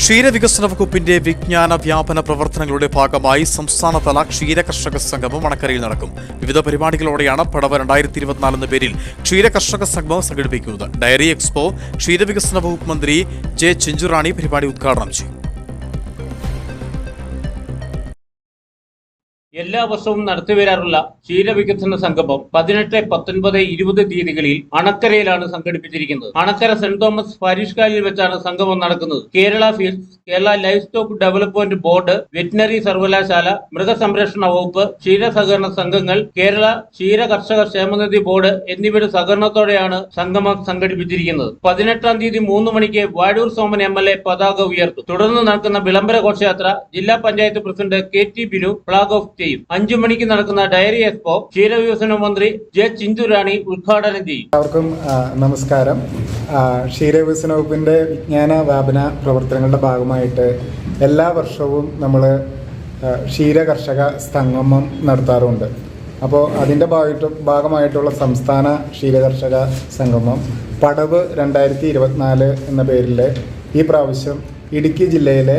ക്ഷീരവികസന വകുപ്പിന്റെ വിജ്ഞാന വ്യാപന പ്രവർത്തനങ്ങളുടെ ഭാഗമായി സംസ്ഥാനതല ക്ഷീര കർഷക സംഗമം മണക്കരയിൽ നടക്കും. വിവിധ പരിപാടികളോടെയാണ് പടവ രണ്ടായിരത്തി ഇരുപത്തിനാല് എന്ന പേരിൽ ക്ഷീര കർഷക സംഗമം സംഘടിപ്പിക്കുന്നത്. ഡയറി എക്സ്പോ ക്ഷീരവികസന വകുപ്പ് മന്ത്രി ജെ ചിഞ്ചുറാണി പരിപാടി ഉദ്ഘാടനം ചെയ്യും. എല്ലാ വർഷവും നടത്തിവരാറുള്ള ക്ഷീരവികസന സംഗമം പതിനെട്ട് പത്തൊൻപത് ഇരുപത് തീയതികളിൽ അണക്കരയിലാണ് സംഘടിപ്പിച്ചിരിക്കുന്നത്. അണക്കര സെന്റ് തോമസ് പാരിഷ് കാലിൽ വെച്ചാണ് സംഗമം നടക്കുന്നത്. Kerala fields Kerala livestock development board veterinary സർവകലാശാല മൃഗസംരക്ഷണ വകുപ്പ് ക്ഷീര സഹകരണ സംഘങ്ങൾ കേരള ക്ഷീര കർഷക ക്ഷേമനിധി ബോർഡ് എന്നിവയുടെ സഹകരണത്തോടെയാണ് സംഗമം സംഘടിപ്പിച്ചിരിക്കുന്നത്. പതിനെട്ടാം തീയതി മൂന്ന് മണിക്ക് Vazhoor Soman M L A പതാക ഉയർത്തും. തുടർന്ന് നടക്കുന്ന വിളംബര ഘോഷയാത്ര ജില്ലാ panchayat president K T Binu flag off ചെയ്യും. അഞ്ചു മണിക്ക് നടക്കുന്ന ഡയറി എക്സ്പോ ക്ഷീരവികസന മന്ത്രി ജെ ചിഞ്ചുറാണി ഉദ്ഘാടനം ചെയ്യും. എല്ലാവർക്കും നമസ്കാരം. ക്ഷീരവികസന വകുപ്പിന്റെ വിജ്ഞാന വ്യാപന പ്രവർത്തനങ്ങളുടെ ഭാഗമായിട്ട് എല്ലാ വർഷവും നമ്മൾ ക്ഷീര കർഷക സംഗമം നടത്താറുണ്ട്. അപ്പോൾ അതിന്റെ ഭാഗമായിട്ട് ഭാഗമായിട്ടുള്ള സംസ്ഥാന ക്ഷീര കർഷക സംഗമം പടവ് രണ്ടായിരത്തി ഇരുപത്തിനാല് എന്ന പേരിൽ ഈ പ്രാവശ്യം ഇടുക്കി ജില്ലയിലെ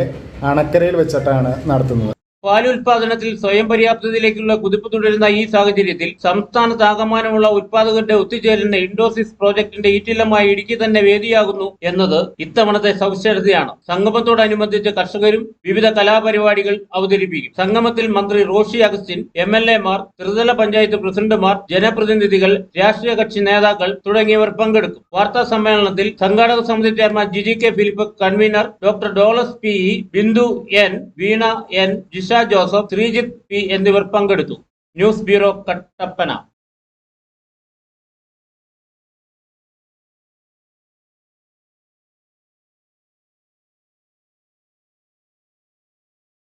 അണക്കരയിൽ വെച്ചിട്ടാണ് നടത്തുന്നത്. പാൽ ഉൽപാദനത്തിൽ സ്വയം പര്യാപ്തതയിലേക്കുള്ള കുതിപ്പ് തുടരുന്ന ഈ സാഹചര്യത്തിൽ സംസ്ഥാനത്താകമാനമുള്ള ഉൽപാദകരുടെ ഒത്തുചേരുന്ന ഇൻഡോസിസ് പ്രോജക്ടിന്റെ ഈറ്റില്ലമായി ഇടുക്കി തന്നെ വേദിയാകുന്നു എന്നത് ഇത്തവണത്തെ സവിശേഷതയാണ്. സംഗമത്തോടനുബന്ധിച്ച് കർഷകരും വിവിധ കലാപരിപാടികൾ അവതരിപ്പിക്കും. സംഗമത്തിൽ മന്ത്രി റോഷി അഗസ്റ്റിൻ എം എൽ എമാർ ത്രിതല പഞ്ചായത്ത് പ്രസിഡന്റുമാർ ജനപ്രതിനിധികൾ രാഷ്ട്രീയ കക്ഷി നേതാക്കൾ തുടങ്ങിയവർ പങ്കെടുക്കും. വാർത്താ സമ്മേളനത്തിൽ സംഘാടക സമിതി chairman Giji K Philip convener doctor Dolas P Bindu N Veena N Jisha Joseph Sreejith P എന്നിവർ പങ്കെടുത്തു. News bureau Kattappana.